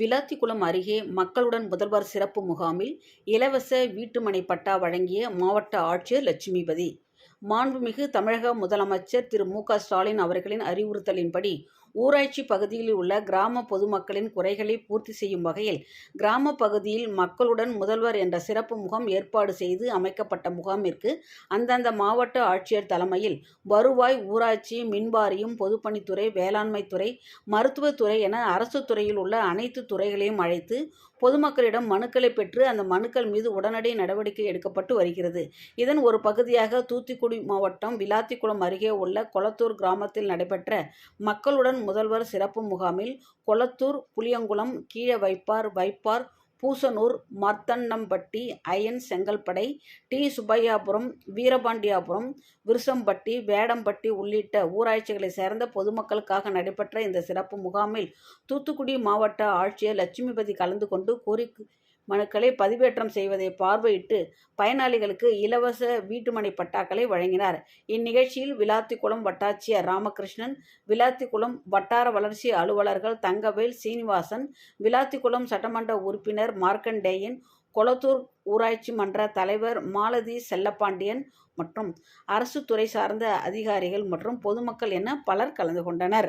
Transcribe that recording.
விளாத்திக்குளம் அருகே மக்களுடன் முதல்வர் சிறப்பு முகாமில் இலவச வீட்டுமனை பட்டா வழங்கிய மாவட்ட ஆட்சியர் லட்சுமிபதி. மாண்புமிகு தமிழக முதலமைச்சர் திரு மு க ஸ்டாலின் அவர்களின் அறிவுறுத்தலின்படி ஊராட்சி பகுதியில் உள்ள கிராம பொதுமக்களின் குறைகளை பூர்த்தி செய்யும் வகையில் கிராம பகுதியில் மக்களுடன் முதல்வர் என்ற சிறப்பு முகாம் ஏற்பாடு செய்து அமைக்கப்பட்ட முகாமிற்கு அந்தந்த மாவட்ட ஆட்சியர் தலைமையில் வருவாய் ஊராட்சி மின்வாரியம் பொதுப்பணித்துறை வேளாண்மைத்துறை மருத்துவத்துறை என அரசு துறையில் உள்ள அனைத்து துறைகளையும் அழைத்து பொதுமக்களிடம் மனுக்களை பெற்று அந்த மனுக்கள் மீது உடனடி நடவடிக்கை எடுக்கப்பட்டு வருகிறது. இதன் ஒரு பகுதியாக தூத்துக்குடி மாவட்டம் விளாத்திக்குளம் அருகே உள்ள கொளத்தூர் கிராமத்தில் நடைபெற்ற மக்களுடன் முதல்வர் சிறப்பு முகாமில் கொளத்தூர் புளியங்குளம் கீழ வைப்பார் வைப்பார் பூசனூர் மர்த்தன்னம்பட்டி அயன் செங்கல்படை டி. சுப்பையாபுரம் வீரபாண்டியாபுரம் விருசம்பட்டி வேடம்பட்டி உள்ளிட்ட ஊராட்சிகளை சேர்ந்த பொதுமக்களுக்காக நடைபெற்ற இந்த சிறப்பு முகாமில் தூத்துக்குடி மாவட்ட ஆட்சியர் லட்சுமிபதி கலந்து கொண்டு கோரிக்கை மனுக்களை பதிவேற்றம் செய்வதை பார்வையிட்டு பயனாளிகளுக்கு இலவச வீட்டுமனை பட்டாக்களை வழங்கினார். இந்நிகழ்ச்சியில் விளாத்திக்குளம் வட்டாட்சியர் ராமகிருஷ்ணன் விளாத்திக்குளம் வட்டார வளர்ச்சி அலுவலர்கள் தங்கவேல் சீனிவாசன் விளாத்திக்குளம் சட்டமன்ற உறுப்பினர் மார்க்கண்டேயன் கொளத்தூர் ஊராட்சி மன்ற தலைவர் மாலதி செல்லப்பாண்டியன் மற்றும் அரசு துறை சார்ந்த அதிகாரிகள் மற்றும் பொதுமக்கள் என பலர் கலந்து கொண்டனர்.